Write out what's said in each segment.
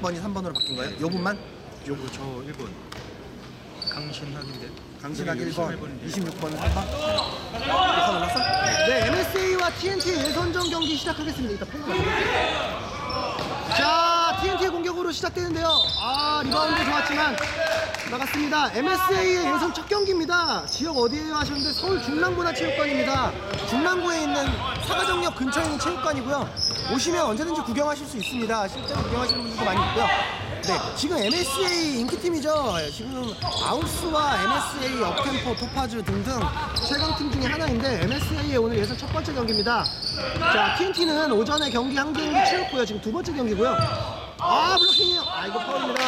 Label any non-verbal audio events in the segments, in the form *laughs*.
26번이 3번으로 바뀐 거예요? 요 분만? 요거 저 1번 강신학인데 강신학 1번, 21번인데 26번 3번. 녹화 눌렀어? 네, MSA와 TNT 예선전 경기 시작하겠습니다. 이따 팬 자, TNT의 공격으로 시작되는데요. 아, 리바운드 좋았지만 나갔습니다. MSA의 예선 첫 경기 지역 어디에요 하셨는데 서울 중랑문화체육관입니다. 중랑구에 있는 사가정역 근처에 있는 체육관이고요. 오시면 언제든지 구경하실 수 있습니다. 실제로 구경하시는 분들도 많이 있고요. 네, 지금 MSA 인기팀이죠. 지금 아우스와 MSA 업템포, 토파즈 등등 최강팀 중에 하나인데 MSA의 오늘 예선 첫 번째 경기입니다. 자, TNT는 오전에 경기 한 경기 치렀고요. 지금 두 번째 경기고요. 아, 블로킹이요. 아, 이거 파울입니다.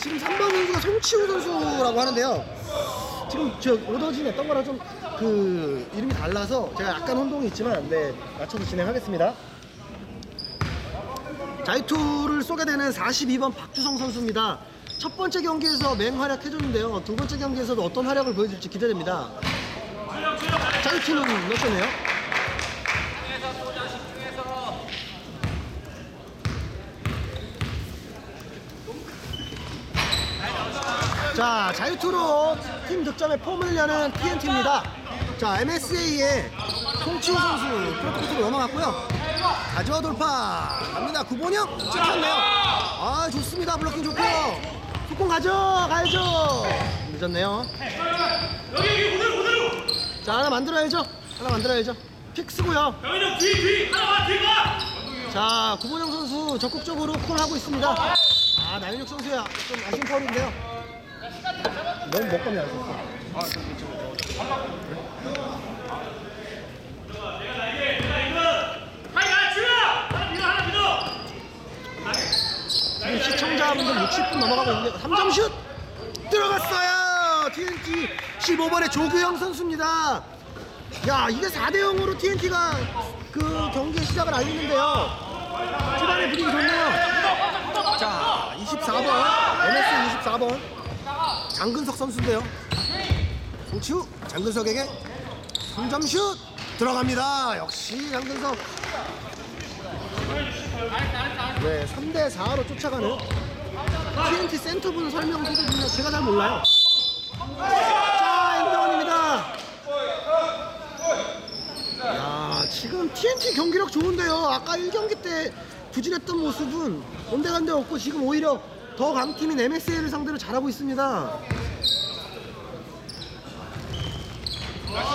지금 3번 선수가 송치우 선수라고 하는데요. 지금 저 오더진 했던 거랑 좀 그 이름이 달라서 제가 약간 혼동이 있지만 네 맞춰서 진행하겠습니다. 자이투를 쏘게 되는 42번 박주성 선수입니다. 첫 번째 경기에서 맹활약 해줬는데요. 두 번째 경기에서도 어떤 활약을 보여줄지 기대됩니다. 자이투는 몇 초네요? 자, 자유투로 팀 득점에 폼을 여는 TNT입니다. 자, MSA의 송치우 선수 프로토코트로 넘어갔고요. 가져와 돌파 갑니다. 구본영 찍혔네요. 아, 좋습니다. 블로킹 좋고요. 속공 가져 가야죠. 늦었네요. 자, 하나 만들어야죠. 하나 만들어야죠. 픽 쓰고요. 자, 구본영 선수 적극적으로 콜하고 있습니다. 아, 나윤혁 선수야. 좀 아쉬운 파울인데요. 너무 먹감이 안 좋았어. 지금 시청자분들 60분 넘어가고 있는데 3점 슛 들어갔어요. TNT 15번의 조규영 선수입니다. 야 이게 4대 0으로 TNT가 그 경기의 시작을 알리는데요. 초반에 분위기 좋네요. 자 24번 MS 24번 장근석 선수인데요. 송치우 장근석에게 3점 슛 들어갑니다. 역시 장근석. 네, 3대 4로 쫓아가는 TNT 센터분 설명 소개드리면 제가 잘 몰라요. 자, 엔드원입니다. 야, 지금 TNT 경기력 좋은데요. 아까 1경기 때 부진했던 모습은 온데간데 없고 지금 오히려 더 강팀인 MSA를 상대로 잘하고 있습니다.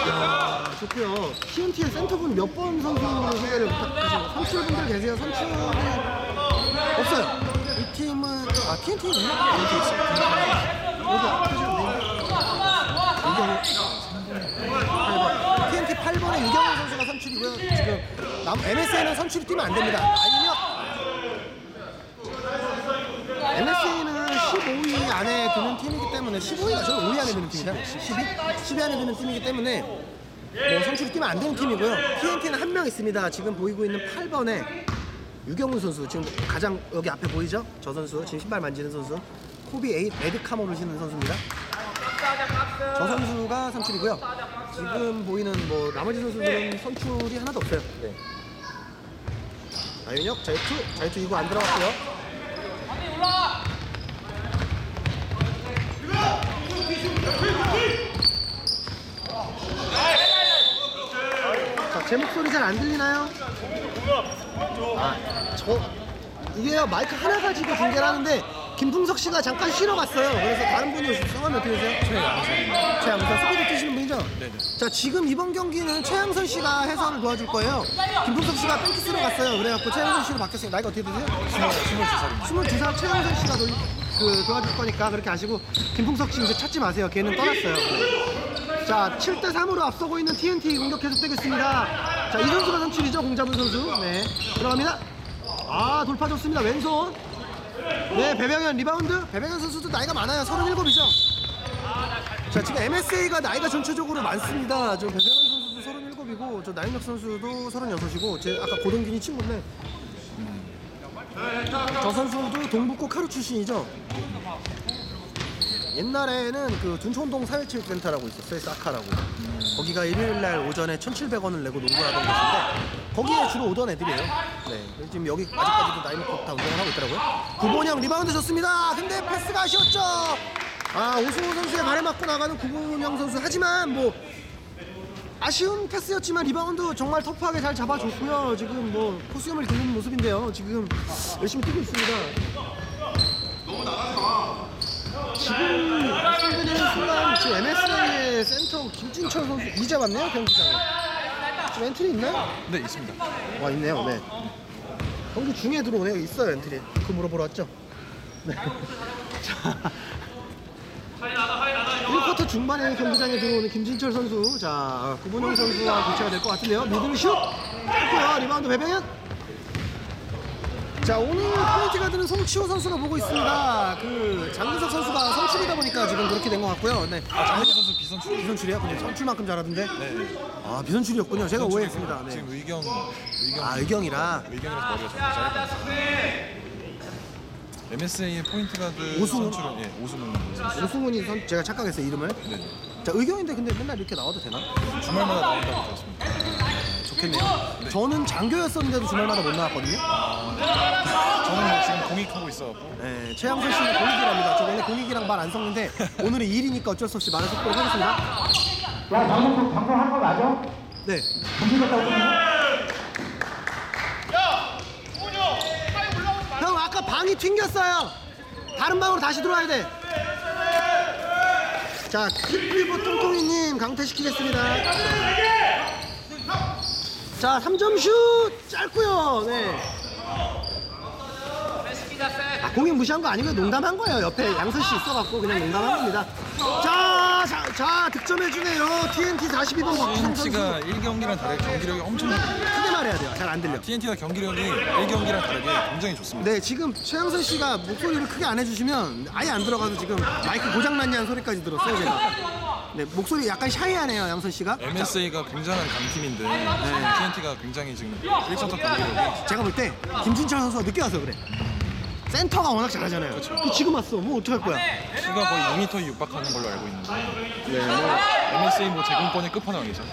야, 좋고요. TNT의 센터분 몇 번 선수 소개를 부탁드리죠. 선출분들 계세요. 선출이 없어요. 이 팀은 아 TNT 있나? TNT 있어. 여기 TNT 8번에 이경호 선수가 선출이고요. 지금 남 MSA는 선출이 뛰면 안 됩니다. 아니면 MSA는 15위 안에 드는 팀이기 때문에 15위가 저는 5위 안에 드는 팀이다. 12? 10위 안에 드는 팀이기 때문에 뭐 선출이 뛰면 안 되는 팀이고요. TNT는 한 명 있습니다. 지금 보이고 있는 8번에 유경훈 선수 지금 가장 여기 앞에 보이죠? 저 선수 지금 신발 만지는 선수 코비 에이 레드 카모를 신는 선수입니다. 저 선수가 선출이고요. 지금 보이는 뭐 나머지 선수들은 선출이 하나도 없어요. 네. 나윤혁 자유투 자유투 이거 안 들어갔고요. 자, 제 목소리 잘 안 들리나요? 아, 저 이게요 마이크 하나 가지고 중계를 하는데 김풍석 씨가 잠깐 쉬러 갔어요. 그래서 다른 분이 오실 성함이 어떻게 되세요? 최양선. 최양선 스피드 뛰시는 분이죠? 네네. 자 지금 이번 경기는 최양선 씨가 해설을 도와줄 거예요. 김풍석 씨가 뺑키 쓰러 갔어요. 그래갖고 최양선 씨로 바뀌었어요. 나이가 어떻게 되세요? 22살입니다. 22살 최양선 씨가 돌, 그 도와줄 거니까 그렇게 하시고 김풍석 씨 이제 찾지 마세요. 걔는 떠났어요. 자, 7대 3으로 앞서고 있는 TNT 공격 계속되겠습니다. 자, 이 선수가 선출이죠, 공자분 선수. 네, 들어갑니다. 아, 돌파 좋습니다. 왼손. 네, 배병현 리바운드. 배병현 선수도 나이가 많아요. 37이죠. 자, 지금 MSA가 나이가 전체적으로 많습니다. 저 배병현 선수도 37이고, 저 나인혁 선수도 36이고, 제 아까 고동균이 친구인데, 저 선수도 동북고 카루 출신이죠. 옛날에는 그 둔촌동 사회체육센터라고 있었어요. 사카라고. 거기가 일요일 날 오전에 1,700원을 내고 농구를 하던 곳인데 거기에 주로 오던 애들이에요. 네. 지금 여기 아직까지도 나이노컵 다 운영을 하고 있더라고요. 구본영 리바운드 좋습니다. 근데 패스가 아쉬웠죠. 아 오승호 선수의 발에 맞고 나가는 구본영 선수 하지만 뭐 아쉬운 패스였지만 리바운드 정말 터프하게 잘 잡아줬고요. 지금 뭐 포수염을 들리는 모습인데요. 지금 열심히 뛰고 있습니다. 지금 말씀드리는 순간 지금 MSA 김진철 선수 이제 왔네요 경기장에. 지금 엔트리 있나요? 네 있습니다. 와 있네요. 네. 경기 중에 들어오네요. 있어요 엔트리. 그 물어보러 왔죠. 네. *laughs* 자. 1쿼터 중반에 경기장에 들어오는 김진철 선수, 자 구본영 선수와 교체가 될 것 같은데요. 미들 슛, 짧고요. 리바운드 배병현. 자 오늘 포인트 가드는 송치호 선수가 보고 있습니다. 그 장근석 선수가 선출이다 보니까 지금 그렇게 된 것 같고요. 네. 장현수 선수 비선출. 비선출이야? 근데 선출만큼 잘하던데? 네. 아 비선출이었군요. 제가 오해했습니다. 네. 지금 의경 의경 아 의경이라 의경이라서 머리가 좀 짧아요. MSA의 포인트 가드 오승훈? 선출은 예 오승훈 선수. 오승훈이 선 제가 착각했어요 이름을. 네. 자 의경인데 근데 맨날 이렇게 나와도 되나? 주말마다 나온다고 들었습니다. 좋겠네요. 저는 장교였었는데도 주말마다 못 나왔거든요. 저는 뭐 지금 공익하고 있어갖고 네, 최양선 씨는 공익이랍니다. 저 원래 공익이랑 말 안 섞는데 오늘은 일이니까 어쩔 수 없이 말을 섞도록 하겠습니다. 야, 방송 방송한 거 맞아? 네. 공개됐다고 형 아까 방이 튕겼어요. 다른 방으로 다시 들어와야 돼. 자, 킥리버 통통이님 강퇴시키겠습니다. 자, 3점 슛 짧고요. 네. 아, 공이 무시한 거 아니고요. 농담한 거예요. 옆에 양선 씨 있어갖고 그냥 농담한 겁니다. 자, 자, 자 득점해주네요. TNT 42번 박지성 선수. TNT가 1경기랑 다르게 경기력이 엄청 크게 말해야 돼요. 잘 안 들려. TNT가 경기력이 1경기랑 다르게 굉장히 좋습니다. 네, 지금 최양선 씨가 목소리를 크게 안 해주시면 아예 안 들어가서 지금 마이크 고장났냐는 소리까지 들었어요, 제가. 네, 목소리 약간 샤이하네요, 양선 씨가. MSA가 굉장한 강팀인데 TNT가 굉장히 지금 1쿼터 경기력이 제가 볼 때 김진철 선수가 늦게 와서 그래. 센터가 워낙 잘하잖아요. 근데 지금 왔어. 뭐 어떡할 거야? 키가 거의 2m에 육박하는 걸로 알고 있는데 네, 뭐. MSA 뭐 제공권의 끝판왕이죠.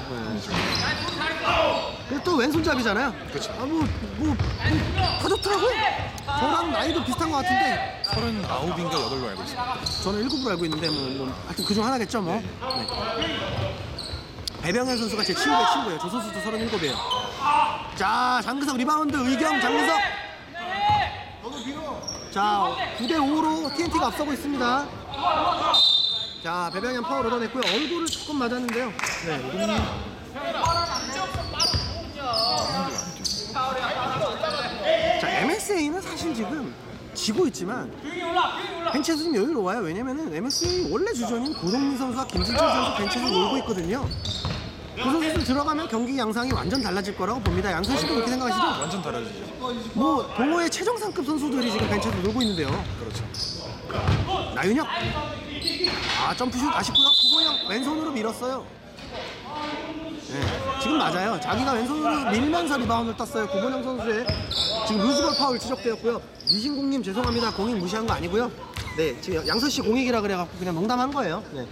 그리고 또 왼손잡이잖아요. 그쵸. 아, 뭐, 뭐, 뭐, 다 좋더라고요. 저랑 나이도 비슷한 것 같은데 39인가 8로 알고 있습니다. 저는 7으로 알고 있는데 뭐, 뭐 하여튼 그중 하나겠죠 뭐 네. 배병현 선수가 제 친구의 친구예요 저 선수도 37이에요 자 장근석 리바운드 의경 장근석 자 9대 5로 TNT가 앞서고 있습니다 자 배병현 파울 얻어냈고요 얼굴을 조금 맞았는데요 네. 자 MSA는 사실 지금 지고 있지만 벤치에서 좀 여유로워요. 왜냐면은 MSA 원래 주전인 고동민 선수와 김진철 선수 벤치에서 놀고 있거든요. 그 선수들 들어가면 경기 양상이 완전 달라질 거라고 봅니다. 양선 씨도 그렇게 생각하시죠? 완전 다르지죠. 뭐 동호회 최정상급 선수들이 지금 벤치에서 놀고 있는데요. 그렇죠. 나윤혁 아 점프슛 아쉽고요. 구보영 왼손으로 밀었어요. 네, 지금 맞아요. 자기가 왼손으로 밀면서 리바운드를 땄어요. 구본영 선수의 지금 루즈볼 파울 지적되었고요. 이진국님 죄송합니다. 공익 무시한 거 아니고요. 네, 지금 양선 씨 공익이라 그래갖고 그냥 농담한 거예요. 네.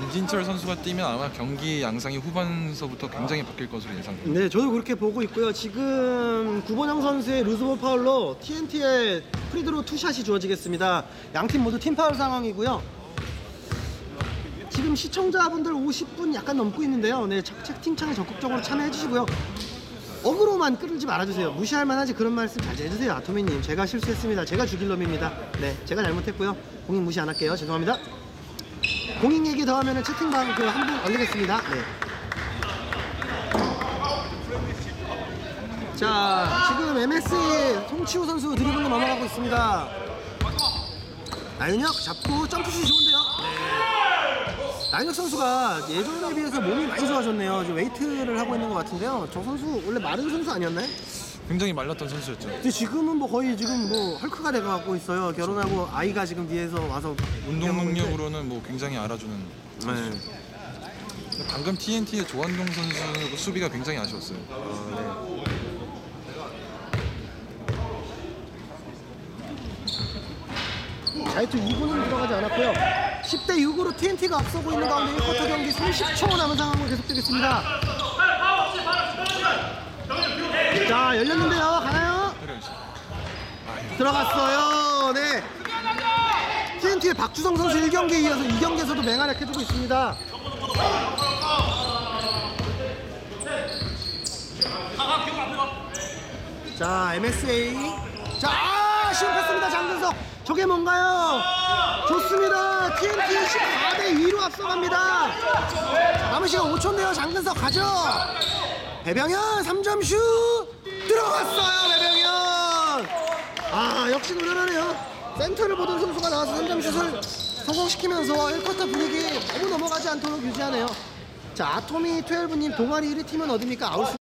김진철 선수가 뛰면 아마 경기 양상이 후반서부터 굉장히 바뀔 것으로 예상됩니다. 네, 저도 그렇게 보고 있고요. 지금 구본영 선수의 루즈볼 파울로 TNT의 프리드로 투샷이 주어지겠습니다. 양 팀 모두 팀 파울 상황이고요. 지금 시청자분들 50분 약간 넘고 있는데요. 네, 책- 채팅창에 적극적으로 참여해 주시고요. 어그로만 끌지 말아주세요. 무시할 만하지 그런 말씀 잘 해주세요. 아토미님, 제가 실수했습니다. 제가 죽일 놈입니다. 네, 제가 잘못했고요. 공익 무시 안 할게요. 죄송합니다. 공익 얘기 더 하면 채팅방 그 한 분 올리겠습니다. 네. 자, 지금 MS의 송치호 선수 드리블로 넘어가고 있습니다. 나윤혁 잡고 점프슛이 좋은데요. 나윤혁 선수가 예전에 비해서 몸이 많이 좋아졌네요. 지금 웨이트를 하고 있는 것 같은데요. 저 선수 원래 마른 선수 아니었나요? 굉장히 말랐던 선수였죠. 근데 지금은 뭐 거의 지금 뭐 헐크가 돼가고 있어요. 결혼하고 아이가 지금 뒤에서 와서 운동 능력으로는 뭐 굉장히 알아주는 선수. 네. 방금 TNT의 조한동 선수 수비가 굉장히 아쉬웠어요. 자유투 2분은 들어가지 않았고요. 10대 6으로 TNT가 앞서고 있는 가운데 1쿼터 경기 30초 남은 상황으로 계속되겠습니다. 자, 열렸는데요. 가나요? 들어갔어요. 네. TNT의 박주성 선수 1경기에 이어서 2경기에서도 맹활약해주고 있습니다. 자, MSA. 자, 아, 시험 패스입니다. 장근석. 저게 뭔가요? 좋습니다. TNT 14대 2로 앞서갑니다. 남은 시간 5초인데요. 장근석 가죠. 배병현 3점 슛 들어갔어요. 배병현. 아 역시 노련하네요. 센터를 보던 선수가 나와서 3점 슛을 성공시키면서 1쿼터 분위기 너무 넘어가지 않도록 유지하네요. 자 아토미 12님 동아리 1위 팀은 어딥니까? 아웃